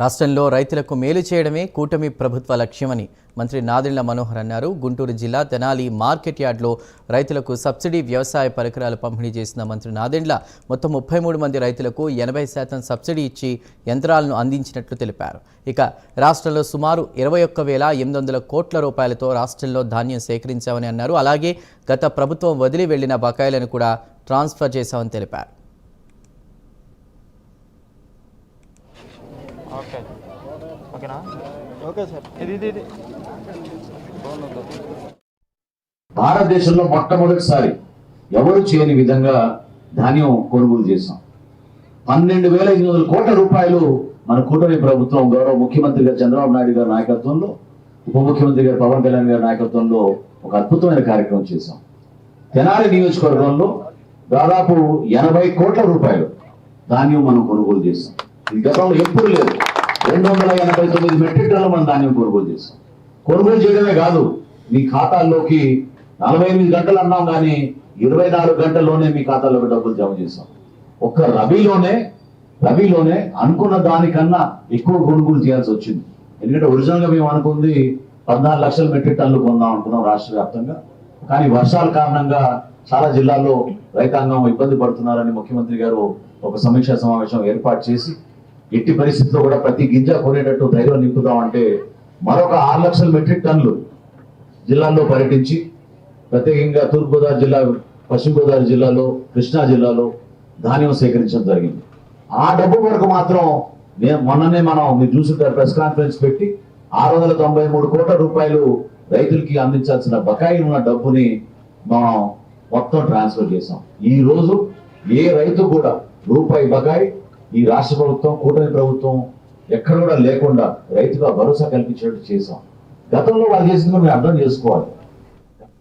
రాష్ట్రంలో రైతులకు మేలు చేయడమే కూటమి ప్రభుత్వ లక్ష్యమని మంత్రి నాదెండ్ల మనోహర్ అన్నారు. గుంటూరు జిల్లా తెనాలి మార్కెట్ యార్డ్లో రైతులకు సబ్సిడీ వ్యవసాయ పరికరాలు పంపిణీ చేసిన మంత్రి నాదెండ్ల మొత్తం ముప్పై మూడు మంది రైతులకు ఎనభై శాతం సబ్సిడీ ఇచ్చి యంత్రాలను అందించినట్లు తెలిపారు. ఇక రాష్ట్రంలో సుమారు ఇరవై ఒక్క వేల ఎనిమిది వందల కోట్ల రూపాయలతో రాష్ట్రంలో ధాన్యం సేకరించామని అన్నారు. అలాగే గత ప్రభుత్వం వదిలి వెళ్ళిన బకాయిలను కూడా ట్రాన్స్ఫర్ చేశామని తెలిపారు. ఓకే. ఓకేనా? Okay sir. ఇది ఇది ఇది. భారతదేశంలో మొట్టమొదటిసారి ఎవరు చేయని విధంగా ధాన్యం కొనుగోలు చేశాం. పన్నెండు వేల ఎనిమిది వందల కోట్ల రూపాయలు మన కూటమి ప్రభుత్వం గౌరవ ముఖ్యమంత్రి గారు చంద్రబాబు నాయుడు గారి నాయకత్వంలో ఉప ముఖ్యమంత్రి గారు పవన్ కళ్యాణ్ గారి నాయకత్వంలో ఒక అద్భుతమైన కార్యక్రమం చేశాం. తెనాలి నియోజకవర్గంలో దాదాపు ఎనభై కోట్ల రూపాయలు ధాన్యం మనం కొనుగోలు చేశాం. ఇది గతంలో ఎప్పుడు లేదు. రెండు వందల ఎనభై తొమ్మిది మెట్రిక్ టన్నులు మనం ధాన్యం కొనుగోలు చేశాం. కొనుగోలు చేయడమే కాదు మీ ఖాతాల్లోకి నలభై ఎనిమిది గంటలు అన్నాం కానీ ఇరవై నాలుగు గంటల్లోనే మీ ఖాతాలోకి డబ్బులు జమ చేశాం. ఒక్క రబీలోనే రబీలోనే అనుకున్న దానికన్నా ఎక్కువ కొనుగోలు చేయాల్సి వచ్చింది. ఎందుకంటే ఒరిజినల్గా మేము అనుకుంది పద్నాలుగు లక్షల మెట్రిక్ టన్నులు కొందాం అనుకున్నాం రాష్ట్ర వ్యాప్తంగా. కానీ వర్షాల కారణంగా చాలా జిల్లాల్లో రైతాంగం ఇబ్బంది పడుతున్నారని ముఖ్యమంత్రి గారు ఒక సమీక్షా సమావేశం ఏర్పాటు చేసి ఎట్టి పరిస్థితుల్లో కూడా ప్రతి గింజ కొనేటట్టు ధైర్యం నింపుదాం అంటే మరొక ఆరు లక్షల మెట్రిక్ టన్నులు జిల్లాల్లో పర్యటించి ప్రత్యేకంగా తూర్పుగోదావరి జిల్లా పశ్చిమ గోదావరి జిల్లాలో కృష్ణా జిల్లాలో ధాన్యం సేకరించడం జరిగింది. ఆ డబ్బు వరకు మాత్రం నేను మొన్ననే మనం మీరు చూసుంటారు ప్రెస్ కాన్ఫరెన్స్ పెట్టి ఆరు వందల తొంభై మూడు కోట్ల రూపాయలు రైతులకి అందించాల్సిన బకాయి ఉన్న డబ్బుని మనం మొత్తం ట్రాన్స్ఫర్ చేసాం ఈ రోజు ఏ రైతు కూడా రూపాయి బకాయి ఈ రాష్ట్ర ప్రభుత్వం కూటమి ప్రభుత్వం ఎక్కడ కూడా లేకుండా రైతుగా భరోసా కల్పించేట్టు చేశాం. గతంలో వాళ్ళు చేసింది మనం అర్థం చేసుకోవాలి.